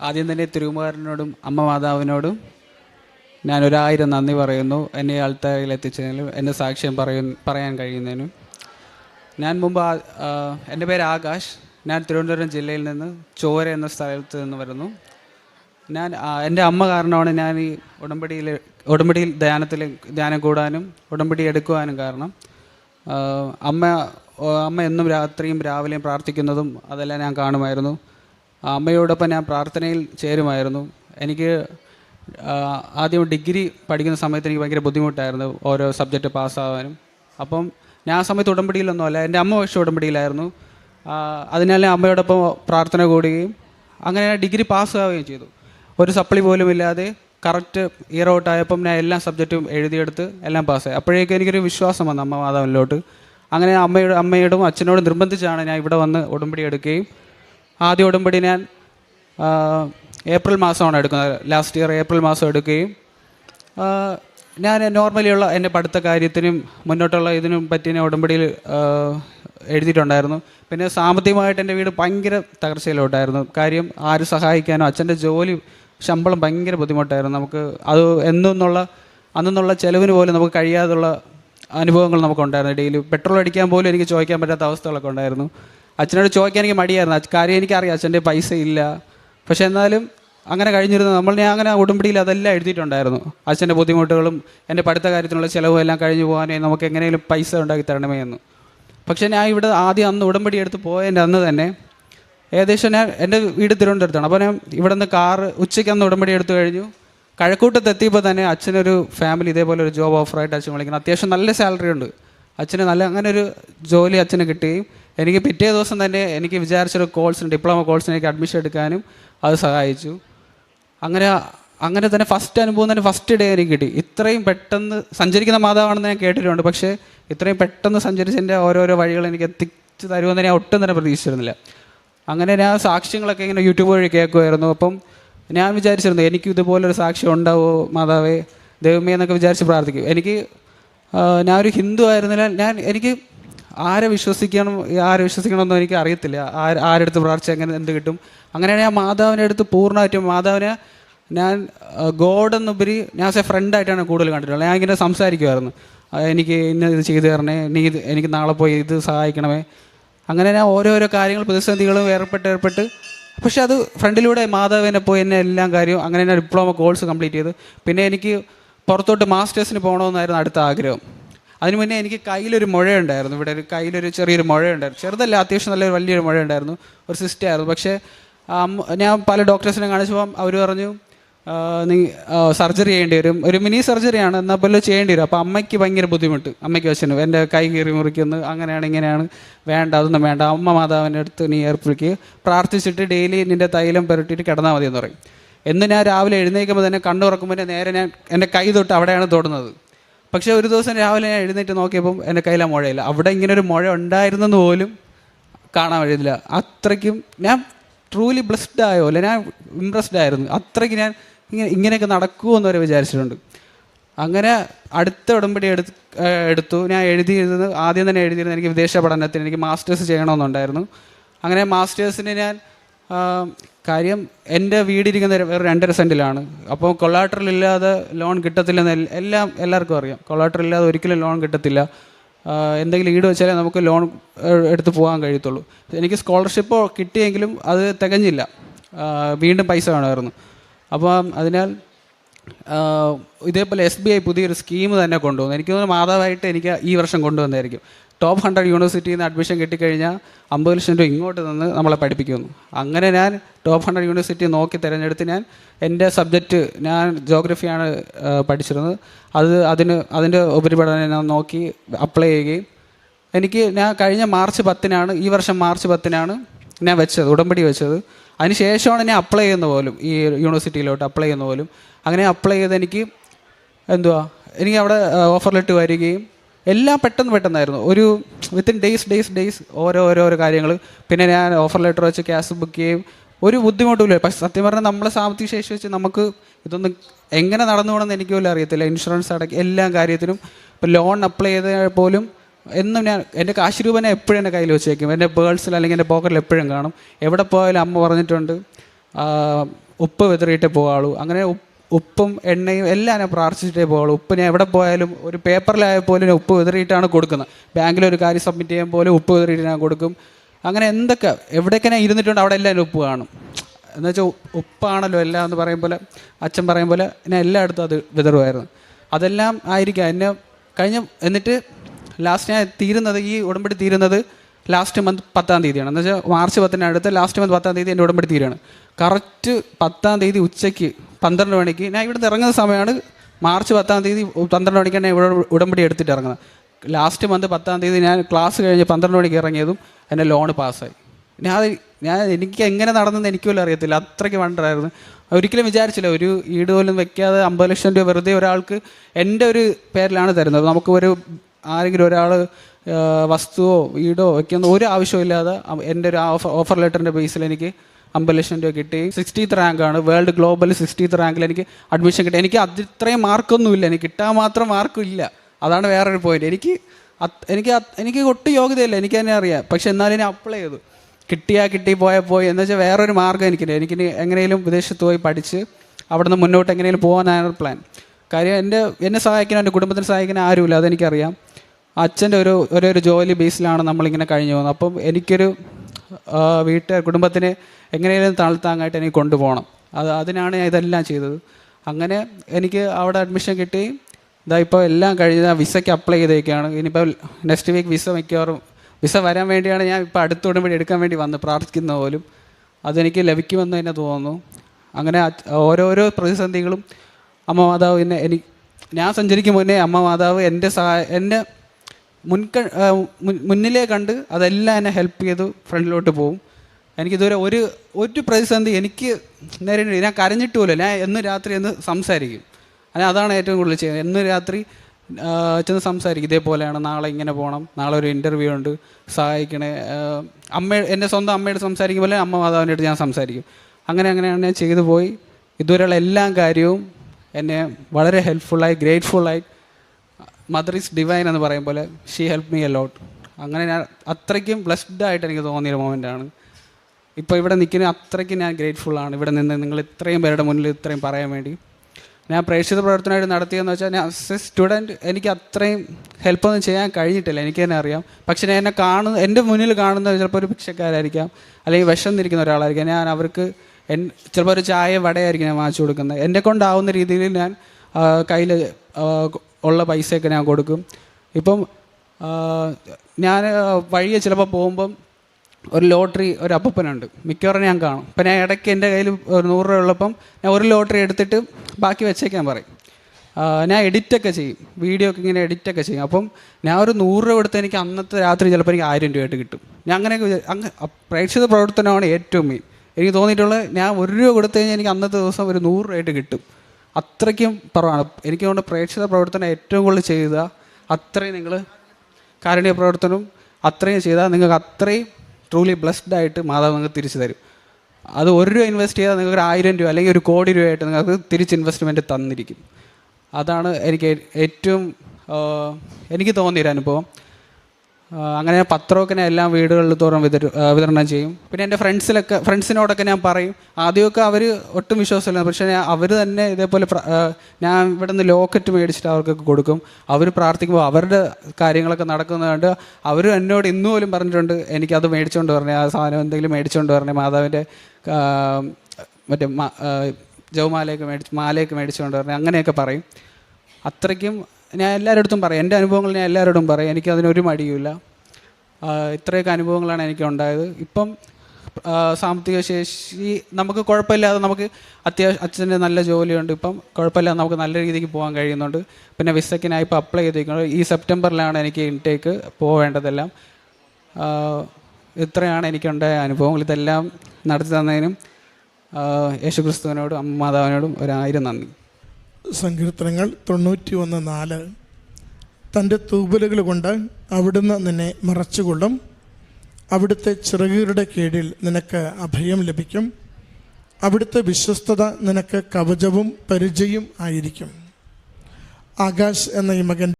ആദ്യം തന്നെ തിരുകുമാരനോടും അമ്മ മാതാവിനോടും ഞാൻ ഒരായിരം നന്ദി പറയുന്നു. എന്നെ ഈ ആൾത്താരിൽ എത്തിച്ചതിനും എന്റെ സാക്ഷ്യം പറയു പറയാൻ കഴിയുന്നതിനും. ഞാൻ മുമ്പ് എന്റെ പേര് ആകാശ്. ഞാൻ തിരുവനന്തപുരം ജില്ലയിൽ നിന്ന് ചോര എന്ന സ്ഥലത്ത് നിന്ന് വരുന്നു. ഞാൻ എന്റെ അമ്മ കാരണമാണ് ഞാൻ ഈ ഉടമ്പടിയിൽ ഉടമ്പടിയിൽ ധ്യാനത്തിൽ ധ്യാനം കൂടാനും ഉടമ്പടി എടുക്കുവാനും കാരണം. അമ്മ അമ്മ എന്നും രാത്രിയും രാവിലെയും പ്രാർത്ഥിക്കുന്നതും അതെല്ലാം ഞാൻ കാണുമായിരുന്നു. അമ്മയോടൊപ്പം ഞാൻ പ്രാർത്ഥനയിൽ ചേരുമായിരുന്നു. എനിക്ക് ആദ്യം ഡിഗ്രി പഠിക്കുന്ന സമയത്ത് എനിക്ക് ഭയങ്കര ബുദ്ധിമുട്ടായിരുന്നു ഓരോ സബ്ജക്റ്റ് പാസ്സാവാനും. അപ്പം ഞാൻ ആ സമയത്ത് ഉടമ്പടിയിലൊന്നും അല്ല എന്റെ അമ്മ പക്ഷേ ഉടമ്പടിയിലായിരുന്നു. അതിനാൽ ഞാൻ അമ്മയോടൊപ്പം പ്രാർത്ഥന കൂടുകയും അങ്ങനെ ഞാൻ ഡിഗ്രി പാസ്സാവുകയും ചെയ്തു. ഒരു സപ്ലി പോലും ഇല്ലാതെ കറക്റ്റ് ഇയർ ഔട്ട് ആയപ്പം ഞാൻ എല്ലാ സബ്ജക്റ്റും എഴുതിയെടുത്ത് എല്ലാം പാസ്സായി. അപ്പോഴേക്കും എനിക്കൊരു വിശ്വാസം വന്നു അമ്മ മാതാവിലോട്ട് അങ്ങനെ അമ്മയുടെ അമ്മയോടും അച്ഛനോടും നിർബന്ധിച്ചാണ് ഞാൻ ഇവിടെ വന്ന് ഉടമ്പടി എടുക്കുകയും ആദ്യ ഉടമ്പടി ഞാൻ ഏപ്രിൽ മാസമാണ് എടുക്കുന്നത്. ലാസ്റ്റ് ഇയർ ഏപ്രിൽ മാസം എടുക്കുകയും ഞാൻ നോർമലിയുള്ള എന്റെ പഠിത്ത കാര്യത്തിനും മുന്നോട്ടുള്ള ഇതിനും പറ്റി ഞാൻ ഉടമ്പടിയിൽ എഴുതിയിട്ടുണ്ടായിരുന്നു. പിന്നെ സാമ്പത്തികമായിട്ട് എന്റെ വീട് ഭയങ്കര തകർച്ചയിലോട്ടായിരുന്നു. കാര്യം ആര് സഹായിക്കാനോ അച്ഛന്റെ ജോലി ശമ്പളം ഭയങ്കര ബുദ്ധിമുട്ടായിരുന്നു. നമുക്ക് അത് എന്നുള്ള അന്നുള്ള ചിലവിന് പോലും നമുക്ക് കഴിയാതുള്ള അനുഭവങ്ങൾ നമുക്കുണ്ടായിരുന്നു. ഡെയിലി പെട്രോൾ അടിക്കാൻ പോലും എനിക്ക് ചോദിക്കാൻ പറ്റാത്ത അവസ്ഥകളൊക്കെ ഉണ്ടായിരുന്നു. അച്ഛനോട് ചോദിക്കാൻ എനിക്ക് മടിയായിരുന്നു. കാര്യം എനിക്കറിയാം അച്ഛന്റെ പൈസ ഇല്ല. പക്ഷെ എന്നാലും അങ്ങനെ കഴിഞ്ഞിരുന്നു നമ്മൾ ഞാൻ അങ്ങനെ ഉടമ്പടിയിൽ അതെല്ലാം എഴുതിയിട്ടുണ്ടായിരുന്നു. അച്ഛന്റെ ബുദ്ധിമുട്ടുകളും എന്റെ പഠിത്ത കാര്യത്തിനുള്ള ചിലവും എല്ലാം കഴിഞ്ഞു പോകാനേ നമുക്ക് എങ്ങനെയും പൈസ ഉണ്ടാക്കി തരണമേ എന്ന്. പക്ഷേ ഞാൻ ഇവിടെ ആദ്യം അന്ന് ഉടമ്പടി എടുത്ത് പോയതിന്റെ അന്ന് തന്നെ ഏകദേശം ഞാൻ എന്റെ വീട് തിരുവനന്തപുരത്താണ്. അപ്പോൾ ഞാൻ ഇവിടെ നിന്ന് കാറ് ഉച്ചയ്ക്ക് അന്ന് ഉടമ്പടി എടുത്തു കഴിഞ്ഞു. കഴക്കൂട്ടത്ത് എത്തിയപ്പോൾ തന്നെ അച്ഛനൊരു ഫാമിലി ഇതേപോലെ ഒരു ജോബ് ഓഫറായിട്ട് അച്ഛൻ വിളിക്കുന്നത് അത്യാവശ്യം നല്ല സാലറി ഉണ്ട്. അച്ഛന് നല്ല അങ്ങനെ ഒരു ജോലി അച്ഛന് കിട്ടുകയും എനിക്ക് പിറ്റേ ദിവസം തന്നെ എനിക്ക് വിചാരിച്ചൊരു കോഴ്സിന് ഡിപ്ലോമ കോഴ്സിന് എനിക്ക് അഡ്മിഷൻ എടുക്കാനും അത് സഹായിച്ചു. അങ്ങനെ അങ്ങനെ തന്നെ ഫസ്റ്റ് അനുഭവം തന്നെ ഫസ്റ്റ് ഡേ എനിക്ക് കിട്ടി. ഇത്രയും പെട്ടെന്ന് സഞ്ചരിക്കുന്ന മാതാവാണെന്ന് ഞാൻ കേട്ടിട്ടുണ്ട്. പക്ഷേ ഇത്രയും പെട്ടെന്ന് സഞ്ചരിച്ചതിന്റെ ഓരോരോ വഴികൾ എനിക്ക് എത്തിച്ചു തരുമെന്ന് ഞാൻ ഒട്ടും തന്നെ പ്രതീക്ഷിച്ചിരുന്നില്ല. അങ്ങനെ ഞാൻ സാക്ഷ്യങ്ങളൊക്കെ ഇങ്ങനെ യൂട്യൂബ് വഴി കേൾക്കുമായിരുന്നു. അപ്പം ഞാൻ വിചാരിച്ചിരുന്നു എനിക്ക് ഇതുപോലൊരു സാക്ഷി ഉണ്ടാവോ മാതാവേ? ദൈവമേ എന്നൊക്കെ വിചാരിച്ച് പ്രാർത്ഥിക്കും. എനിക്ക് ഞാനൊരു ഹിന്ദു ആയിരുന്നില്ല ഞാൻ എനിക്ക് ആരെ വിശ്വസിക്കണം ആരെ വിശ്വസിക്കണമെന്ന് എനിക്ക് അറിയത്തില്ല. ആര് അടുത്ത് പ്രാർത്ഥിച്ച എങ്ങനെ എന്ത് കിട്ടും. അങ്ങനെയാണ് ഞാൻ മാതാവിന്റെ അടുത്ത് പൂർണമായിട്ടും മാതാവിനെ ഞാൻ ഗോഡ് എന്നുപരി ഞാൻ എ ഫ്രണ്ടായിട്ടാണ് കൂടുതൽ കണ്ടിട്ടുള്ളത്. ഞാൻ ഇങ്ങനെ സംസാരിക്കുമായിരുന്നു എനിക്ക് ഇന്ന ഇത് ചെയ്തു തരണേ നീ ഇത് എനിക്ക് നാളെ പോയി ഇത് സഹായിക്കണമേ. അങ്ങനെ ഞാൻ ഓരോരോ കാര്യങ്ങൾ പ്രതിസന്ധികളും ഏർപ്പെട്ട് ഏർപ്പെട്ട് പക്ഷെ അത് ഫ്രണ്ടിലൂടെ മാധവനെ പോയി എന്നെ എല്ലാം കാര്യവും അങ്ങനെ ഞാൻ ഡിപ്ലോമ കോഴ്സ് കംപ്ലീറ്റ് ചെയ്തു. പിന്നെ എനിക്ക് പുറത്തോട്ട് മാസ്റ്റേഴ്സിന് പോകണമെന്നായിരുന്നു അടുത്ത ആഗ്രഹം. അതിന് മുന്നേ എനിക്ക് കയ്യിലൊരു മുഴയുണ്ടായിരുന്നു. ഇവിടെ ഒരു കയ്യിലൊരു ചെറിയൊരു മുഴയുണ്ടായിരുന്നു. ചെറുതല്ല അത്യാവശ്യം നല്ലൊരു വലിയൊരു മുഴയുണ്ടായിരുന്നു. ഒരു സിസ്റ്റം ആയിരുന്നു. പക്ഷേ ഞാൻ പല ഡോക്ടേഴ്സിനെ കാണിച്ചപ്പോൾ അവർ പറഞ്ഞു നീ സർജറി ചെയ്യേണ്ടി വരും. ഒരു മിനി സർജറിയാണ് എന്നാൽ പോലും ചെയ്യേണ്ടി വരും. അപ്പോൾ അമ്മയ്ക്ക് ഭയങ്കര ബുദ്ധിമുട്ട്. അമ്മയ്ക്ക് വെച്ചു എന്റെ കൈ കീറി മുറിക്കുന്നു. അങ്ങനെയാണ് ഇങ്ങനെയാണ്. വേണ്ട അതൊന്നും വേണ്ട. അമ്മ മാതാവിന്റെ അടുത്ത് നീ ഏർപ്പിക്കുക പ്രാർത്ഥിച്ചിട്ട് ഡെയിലി നിന്റെ തൈലം പുരട്ടിയിട്ട് കിടന്നാൽ മതി എന്ന് പറയും. എന്ന് ഞാൻ രാവിലെ എഴുന്നേൽക്കുമ്പോൾ തന്നെ കണ്ണുറക്കുമ്പോൾ നേരെ ഞാൻ എന്റെ കൈ തൊട്ട് അവിടെയാണ് തൊടുന്നത്. പക്ഷേ ഒരു ദിവസം രാവിലെ ഞാൻ എഴുന്നേറ്റ് നോക്കിയപ്പം എന്റെ കയ്യിൽ ആ മുഴയില്ല. അവിടെ ഇങ്ങനെ ഒരു മുഴ ഉണ്ടായിരുന്നെന്ന് പോലും കാണാൻ കഴിയുന്നില്ല. അത്രയ്ക്കും ഞാൻ ട്രൂലി ബ്ലെസ്ഡ് ആയോ അല്ലെ ഞാൻ ഇമ്പ്രസ്ഡ് ആയിരുന്നു. അത്രയ്ക്ക് ഞാൻ ഇങ്ങനെ ഇങ്ങനെയൊക്കെ നടക്കുമെന്ന് വരെ വിചാരിച്ചിട്ടുണ്ട്. അങ്ങനെ അടുത്ത ഉടമ്പടി എടുത്ത് എടുത്തു. ഞാൻ എഴുതിയിരുന്നത് ആദ്യം തന്നെ എഴുതിയിരുന്നത് എനിക്ക് വിദേശ പഠനത്തിന് എനിക്ക് മാസ്റ്റേഴ്സ് ചെയ്യണമെന്നുണ്ടായിരുന്നു. അങ്ങനെ മാസ്റ്റേഴ്സിന് ഞാൻ കാര്യം എന്റെ വീടിരിക്കുന്ന ഒരു രണ്ടര സെന്റിലാണ്. അപ്പോൾ കൊള്ളാട്ടറിൽ ഇല്ലാതെ ലോൺ കിട്ടത്തില്ലെന്ന് എല്ലാം എല്ലാവർക്കും അറിയാം. കൊള്ളാട്ടറിൽ ഇല്ലാതെ ഒരിക്കലും ലോൺ കിട്ടത്തില്ല. എന്തെങ്കിലും ഈട് വെച്ചാലേ നമുക്ക് ലോൺ എടുത്ത് പോകാൻ കഴിയത്തുള്ളൂ. എനിക്ക് സ്കോളർഷിപ്പ് കിട്ടിയെങ്കിലും അത് തികഞ്ഞില്ല. വീണ്ടും പൈസ വേണമായിരുന്നു. അപ്പം അതിനാൽ ഇതേപോലെ എസ് ബി ഐ പുതിയൊരു സ്കീം തന്നെ കൊണ്ടുവന്നു. എനിക്ക് തോന്നുന്നു മാതാവായിട്ട് എനിക്ക് ഈ വർഷം കൊണ്ടുവന്നായിരിക്കും ടോപ്പ് ഹൺഡ്രഡ് യൂണിവേഴ്സിറ്റിയിൽ നിന്ന് അഡ്മിഷൻ കിട്ടിക്കഴിഞ്ഞാൽ അമ്പത് ലക്ഷം രൂപ ഇങ്ങോട്ട് നിന്ന് നമ്മളെ പഠിപ്പിക്കുന്നു. അങ്ങനെ ഞാൻ ടോപ്പ് ഹൺഡ്രഡ് യൂണിവേഴ്സിറ്റി നോക്കി തിരഞ്ഞെടുത്ത് ഞാൻ എന്റെ സബ്ജക്റ്റ് ഞാൻ ജോഗ്രഫിയാണ് പഠിച്ചിരുന്നത്. അത് അതിന് അതിന്റെ ഉപരിപഠനം ഞാൻ നോക്കി അപ്ലൈ ചെയ്യുകയും എനിക്ക് ഞാൻ കഴിഞ്ഞ മാർച്ച് പത്തിനാണ് ഈ വർഷം മാർച്ച് പത്തിനാണ് ഞാൻ വെച്ചത് ഉടമ്പടി വെച്ചത്. അതിന് ശേഷമാണ് ഞാൻ അപ്ലൈ ചെയ്യുന്ന പോലും ഈ യൂണിവേഴ്സിറ്റിയിലോട്ട് അപ്ലൈ ചെയ്യുന്ന പോലും. അങ്ങനെ അപ്ലൈ ചെയ്ത് എനിക്ക് എന്തുവാ എനിക്ക് അവിടെ ഓഫർ വരികയും എല്ലാം പെട്ടെന്ന് പെട്ടെന്നായിരുന്നു. ഒരു വിത്തിൻ ഡേയ്സ് ഡേയ്സ് ഡേയ്സ് ഓരോ ഓരോ കാര്യങ്ങൾ പിന്നെ ഞാൻ ഓഫർ ലെറ്റർ വെച്ച് ക്യാഷ് ബുക്ക് ചെയ്യും ഒരു ബുദ്ധിമുട്ടുമില്ല. പക്ഷെ സത്യം പറഞ്ഞാൽ നമ്മളെ സാമ്പത്തിക ശേഷി വെച്ച് നമുക്ക് ഇതൊന്നും എങ്ങനെ നടന്നു പോകണമെന്ന് എനിക്ക് പോലും അറിയത്തില്ല. ഇൻഷുറൻസ് അടക്കി എല്ലാ കാര്യത്തിനും ഇപ്പോൾ ലോൺ അപ്ലൈ ചെയ്ത പോലും എന്നും ഞാൻ എന്റെ കാശ് രൂപനെ എപ്പോഴും എന്റെ കയ്യിൽ വെച്ചേക്കും. എന്റെ പേഴ്സിൽ അല്ലെങ്കിൽ എന്റെ പോക്കറ്റിൽ എപ്പോഴും കാണും. എവിടെ പോയാലും അമ്മ പറഞ്ഞിട്ടുണ്ട് ഉപ്പ് വിതറിയിട്ടേ പോകാളൂ. അങ്ങനെ ഉപ്പ് ഉപ്പും എണ്ണയും എല്ലാം ഞാൻ പ്രാർത്ഥിച്ചിട്ടേ പോകുള്ളൂ ഉപ്പ് ഞാൻ എവിടെ പോയാലും ഒരു പേപ്പറിലായ പോലും ഉപ്പ് വിതറിയിട്ടാണ് കൊടുക്കുന്നത്. ബാങ്കിൽ ഒരു കാര്യം സബ്മിറ്റ് ചെയ്യാൻ പോലും ഉപ്പ് വിതറിയിട്ട് ഞാൻ കൊടുക്കും. അങ്ങനെ എന്തൊക്കെ എവിടെയൊക്കെ ഞാൻ ഇരുന്നിട്ടുണ്ട് അവിടെ എല്ലാം ഉപ്പ് കാണും. എന്ന് വെച്ചാൽ ഉപ്പാണല്ലോ എല്ലാം എന്ന് പറയും പോലെ അച്ഛൻ പറയും പോലെ ഞാൻ എല്ലായിടത്തും അത് വിതറുമായിരുന്നു. അതെല്ലാം ആയിരിക്കാം. എന്നെ കഴിഞ്ഞ എന്നിട്ട് ലാസ്റ്റ് ഞാൻ തീരുന്നത് ഈ ഉടമ്പടി തീരുന്നത് ലാസ്റ്റ് മന്ത് പത്താം തീയതിയാണ്. എന്ന് വെച്ചാൽ മാർച്ച് പത്തിന് അടുത്ത് ലാസ്റ്റ് മന്ത് പത്താം തീയതി എന്റെ ഉടമ്പടി തീരാണ് കറക്റ്റ് പത്താം തീയതി ഉച്ചയ്ക്ക് പന്ത്രണ്ട് മണിക്ക് ഞാൻ ഇവിടുന്ന് ഇറങ്ങുന്ന സമയമാണ് മാർച്ച് പത്താം തീയതി പന്ത്രണ്ട് മണിക്കാണ് ഇവിടെ ഉടമ്പടി എടുത്തിട്ട് ഇറങ്ങുന്നത്. ലാസ്റ്റ് മന്ത് പത്താം തീയതി ഞാൻ ക്ലാസ് കഴിഞ്ഞ് പന്ത്രണ്ട് മണിക്ക് ഇറങ്ങിയതും എന്റെ ലോൺ പാസ്സായി ഞാൻ ഞാൻ എനിക്ക് എങ്ങനെ നടന്നെന്ന് എനിക്ക് പോലും അറിയത്തില്ല. അത്രയ്ക്ക് വണ്ടറായിരുന്നു ഒരിക്കലും വിചാരിച്ചില്ല. ഒരു ഈട് പോലും വെക്കാതെ അമ്പത് ലക്ഷം രൂപ വെറുതെ ഒരാൾക്ക് എന്റെ ഒരു പേരിലാണ് തരുന്നത്. നമുക്ക് ഒരു ആരെങ്കിലും ഒരാൾ വസ്തുവോ വീടോ വെക്കുന്ന ഒരു ആവശ്യമില്ലാതെ എന്റെ ഒരു ഓഫർ ഓഫർ ലെറ്ററിന്റെ ബേസിൽ എനിക്ക് അമ്പത് ലക്ഷം രൂപ കിട്ടി. സിക്സ്റ്റീത്ത് റാങ്കാണ് വേൾഡ് ഗ്ലോബൽ സിക്സ്റ്റീത്ത് റാങ്കിൽ എനിക്ക് അഡ്മിഷൻ കിട്ടി. എനിക്ക് അത് ഇത്രയും മാർക്കൊന്നുമില്ല. എനിക്ക് കിട്ടാൻ മാത്രം മാർക്കും ഇല്ല അതാണ് വേറൊരു പോയിന്റ് എനിക്ക് എനിക്ക് എനിക്ക് ഒട്ടും യോഗ്യതയില്ല. എനിക്ക് തന്നെ അറിയാം. പക്ഷെ എന്നാലും ഞാൻ അപ്ലൈ ചെയ്തു. കിട്ടിയാ കിട്ടി പോയാൽ പോയി. എന്ന് വെച്ചാൽ വേറൊരു മാർഗം എനിക്കില്ല. എനിക്ക് എങ്ങനെയും വിദേശത്ത് പോയി പഠിച്ച് അവിടുന്ന് മുന്നോട്ട് എങ്ങനെയും പോകാനാണ് പ്ലാൻ കാര്യം എന്റെ എന്നെ സഹായിക്കാൻ എന്റെ കുടുംബത്തിന് സഹായിക്കാൻ ആരുമില്ല. അതെനിക്കറിയാം. അച്ഛന്റെ ഒരു ഒരേ ഒരു ജോലി ബേസിലാണ് നമ്മളിങ്ങനെ കഴിഞ്ഞു പോകുന്നത്. അപ്പം എനിക്കൊരു വീട്ടുകാർ കുടുംബത്തിനെ എങ്ങനെയും താഴ്ത്താങ്ങായിട്ട് എനിക്ക് കൊണ്ടുപോകണം. അത് അതിനാണ് ഞാൻ ഇതെല്ലാം ചെയ്തത്. അങ്ങനെ എനിക്ക് അവിടെ അഡ്മിഷൻ കിട്ടി. ഇതാ ഇപ്പോൾ എല്ലാം കഴിഞ്ഞ വിസയ്ക്ക് അപ്ലൈ ചെയ്തേക്കാണ്. ഇനിയിപ്പോൾ നെക്സ്റ്റ് വീക്ക് വിസ മിക്കവാറും വിസ വരാൻ വേണ്ടിയാണ് ഞാൻ ഇപ്പോൾ അടുത്തോടും ഉടമ്പടി എടുക്കാൻ വേണ്ടി വന്ന് പ്രാർത്ഥിക്കുന്ന പോലും അതെനിക്ക് ലഭിക്കുമെന്ന് തന്നെ തോന്നുന്നു. അങ്ങനെ ഓരോരോ പ്രതിസന്ധികളും അമ്മ മാതാവ് എന്നെ എനിക്ക് ഞാൻ സഞ്ചരിക്കും മുന്നേ അമ്മ മാതാവ് എന്റെ സഹായ എന്നെ മുൻക മുൻ- മുന്നിലേ കണ്ട് അതെല്ലാം എന്നെ ഹെൽപ്പ് ചെയ്തു ഫ്രണ്ടിലോട്ട് പോകും എനിക്കിതുവരെ ഒരു ഒരു പ്രതിസന്ധി എനിക്ക് നേരെ ഞാൻ കരഞ്ഞിട്ട് പോലും ഞാൻ എന്നും രാത്രി എന്ന് സംസാരിക്കും. അതാണ് ഏറ്റവും കൂടുതൽ ചെയ്യുന്നത്. എന്ന് രാത്രി ചെന്ന് സംസാരിക്കും. ഇതേപോലെയാണ് നാളെ ഇങ്ങനെ പോകണം നാളെ ഒരു ഇന്റർവ്യൂ ഉണ്ട്. സഹായിക്കണേ. അമ്മ എന്റെ സ്വന്തം അമ്മയോട് സംസാരിക്കും പോലെ അമ്മ മാതാവിനോട് ഞാൻ സംസാരിക്കും. അങ്ങനെ അങ്ങനെയാണ് ഞാൻ ചെയ്തു പോയി. ഇതുവരെയുള്ള എല്ലാ കാര്യവും എന്നെ വളരെ ഹെൽപ്ഫുള്ളായി ഗ്രേറ്റ്ഫുള്ളായി മദർ ഈസ് ഡിവൈൻ എന്ന് പറയും പോലെ ഷീ ഹെൽപ്പ് മീ അലോട്ട് അങ്ങനെ ഞാൻ അത്രയ്ക്കും ബ്ലെസ്ഡ് ആയിട്ട് എനിക്ക് തോന്നിയൊരു മൊമെന്റാണ് ഇപ്പോൾ ഇവിടെ നിൽക്കുന്ന അത്രയ്ക്കും ഞാൻ ഗ്രേറ്റ്ഫുൾ ആണ്. ഇവിടെ നിന്ന് നിങ്ങൾ ഇത്രയും പേരുടെ മുന്നിൽ ഇത്രയും പറയാൻ വേണ്ടി. ഞാൻ പ്രേക്ഷിത പ്രവർത്തനമായിട്ട് നടത്തിയെന്ന് വെച്ചാൽ ഞാൻ ആസ് എ സ്റ്റുഡന്റ് എനിക്ക് അത്രയും ഹെൽപ്പൊന്നും ചെയ്യാൻ കഴിഞ്ഞിട്ടില്ല. എനിക്ക് തന്നെ അറിയാം. പക്ഷേ ഞാൻ എന്നെ കാണുന്ന എന്റെ മുന്നിൽ കാണുന്ന ചിലപ്പോൾ ഒരു ഭിക്ഷക്കാരായിരിക്കാം. അല്ലെങ്കിൽ വിശന്നിരിക്കുന്ന ഒരാളായിരിക്കാം. ഞാൻ അവർക്ക് എൻ ചിലപ്പോൾ ഒരു ചായ വടയായിരിക്കും ഞാൻ വാങ്ങിച്ചു കൊടുക്കുന്നത്. എന്നെ കൊണ്ടാവുന്ന രീതിയിൽ ഞാൻ കയ്യിൽ ഉള്ള പൈസയൊക്കെ ഞാൻ കൊടുക്കും. ഇപ്പം ഞാൻ വഴിയെ ചിലപ്പോൾ പോകുമ്പം ഒരു ലോട്ടറി ഒരു അപ്പൂപ്പനുണ്ട്. മിക്കവാറും ഞാൻ കാണും. ഇപ്പം ഞാൻ ഇടയ്ക്ക് എന്റെ കയ്യിൽ ഒരു നൂറ് രൂപ ഉള്ളപ്പം ഞാൻ ഒരു ലോട്ടറി എടുത്തിട്ട് ബാക്കി വെച്ചേക്കാൻ പറയും. ഞാൻ എഡിറ്റൊക്കെ ചെയ്യും. വീഡിയോ ഒക്കെ ഇങ്ങനെ എഡിറ്റൊക്കെ ചെയ്യും. അപ്പം ഞാൻ ഒരു നൂറ് രൂപ കൊടുത്ത് എനിക്ക് അന്നത്തെ രാത്രി ചിലപ്പോൾ എനിക്ക് ആയിരം രൂപയായിട്ട് കിട്ടും. ഞാൻ അങ്ങനെയൊക്കെ അങ്ങ് പ്രേക്ഷിത പ്രവർത്തനമാണ് ഏറ്റവും മെയിൻ എനിക്ക് തോന്നിയിട്ടുള്ളത് ഞാൻ ഒരു രൂപ കൊടുത്തു കഴിഞ്ഞാൽ എനിക്ക് അന്നത്തെ ദിവസം ഒരു നൂറ് രൂപയായിട്ട് കിട്ടും. അത്രയ്ക്കും കുറവാണ് എനിക്ക് തോന്നുന്നു പ്രേക്ഷിത പ്രവർത്തനം ഏറ്റവും കൂടുതൽ ചെയ്ത അത്രയും നിങ്ങൾ കാരുണ്യ പ്രവർത്തനം അത്രയും ചെയ്താൽ നിങ്ങൾക്ക് അത്രയും ട്രൂലി ബ്ലെസ്ഡ് ആയിട്ട് മാതാവ് നിങ്ങൾക്ക് തിരിച്ചു തരും. അത് ഒരു രൂപ ഇൻവെസ്റ്റ് ചെയ്താൽ നിങ്ങൾക്ക് ഒരു ആയിരം രൂപ അല്ലെങ്കിൽ ഒരു കോടി രൂപയായിട്ട് നിങ്ങൾക്ക് തിരിച്ച് ഇൻവെസ്റ്റ്മെന്റ് തന്നിരിക്കും. അതാണ് എനിക്ക് ഏറ്റവും എനിക്ക് തോന്നിയൊരു അനുഭവം. അങ്ങനെ പത്രമൊക്കെ ഞാൻ എല്ലാ വീടുകളിൽ തോറും വിതര വിതരണം ചെയ്യും. പിന്നെ എന്റെ ഫ്രണ്ട്സിലൊക്കെ ഫ്രണ്ട്സിനോടൊക്കെ ഞാൻ പറയും. ആദ്യമൊക്കെ അവർ ഒട്ടും വിശ്വാസമില്ല പക്ഷേ ഞാൻ അവർ തന്നെ ഇതേപോലെ ഞാൻ ഇവിടെ നിന്ന് ലോക്കറ്റ് മേടിച്ചിട്ട് അവർക്കൊക്കെ കൊടുക്കും. അവർ പ്രാർത്ഥിക്കുമ്പോൾ അവരുടെ കാര്യങ്ങളൊക്കെ നടക്കുന്നത് കണ്ട് അവർ എന്നോട് ഇന്നു പോലും പറഞ്ഞിട്ടുണ്ട് എനിക്കത് മേടിച്ചുകൊണ്ട് വരണേ ആ സാധനം എന്തെങ്കിലും മേടിച്ചുകൊണ്ട് വരണേ മാതാവിന്റെ മറ്റേ ജവമാലയൊക്കെ മേടിച്ച് മാലയൊക്കെ മേടിച്ചുകൊണ്ട് വരണേ അങ്ങനെയൊക്കെ പറയും. അത്രയ്ക്കും ഞാൻ എല്ലാവരുടെ പറയും. എന്റെ അനുഭവങ്ങൾ ഞാൻ എല്ലാവരോടും പറയും. എനിക്ക് അതിനൊരു മടിയുമില്ല. ഇത്രയൊക്കെ അനുഭവങ്ങളാണ് എനിക്ക് ഉണ്ടായത്. ഇപ്പം സാമ്പത്തിക ശേഷി നമുക്ക് കുഴപ്പമില്ലാതെ നമുക്ക് അത്യാവശ്യം അച്ഛന്റെ നല്ല ജോലിയുണ്ട്. ഇപ്പം കുഴപ്പമില്ലാതെ നമുക്ക് നല്ല രീതിക്ക് പോകാൻ കഴിയുന്നുണ്ട്. പിന്നെ വിസക്കിനായി ഇപ്പോൾ അപ്ലൈ ചെയ്തിരിക്കുന്നത് ഈ സെപ്റ്റംബറിലാണ് എനിക്ക് ഇൻടേക്ക് പോവേണ്ടതെല്ലാം. ഇത്രയാണ് എനിക്കുണ്ടായ അനുഭവങ്ങൾ. ഇതെല്ലാം നടത്തി തന്നതിനും യേശുക്രിസ്തുവിനോടും അമ്മ മാതാവിനോടും ഒരായിരം നന്ദി. സങ്കീർത്തനങ്ങൾ തൊണ്ണൂറ്റി ഒന്ന് നാല്. തന്റെ തൂബലുകൾ കൊണ്ട് അവിടുന്ന് നിന്നെ മറച്ചുകൊള്ളും. അവിടുത്തെ ചിറകുകളുടെ കീഴിൽ നിനക്ക് അഭയം ലഭിക്കും. അവിടുത്തെ വിശ്വസ്തത നിനക്ക് കവചവും പരിചയും ആയിരിക്കും. ആകാശ് എന്ന ഈ മകൻ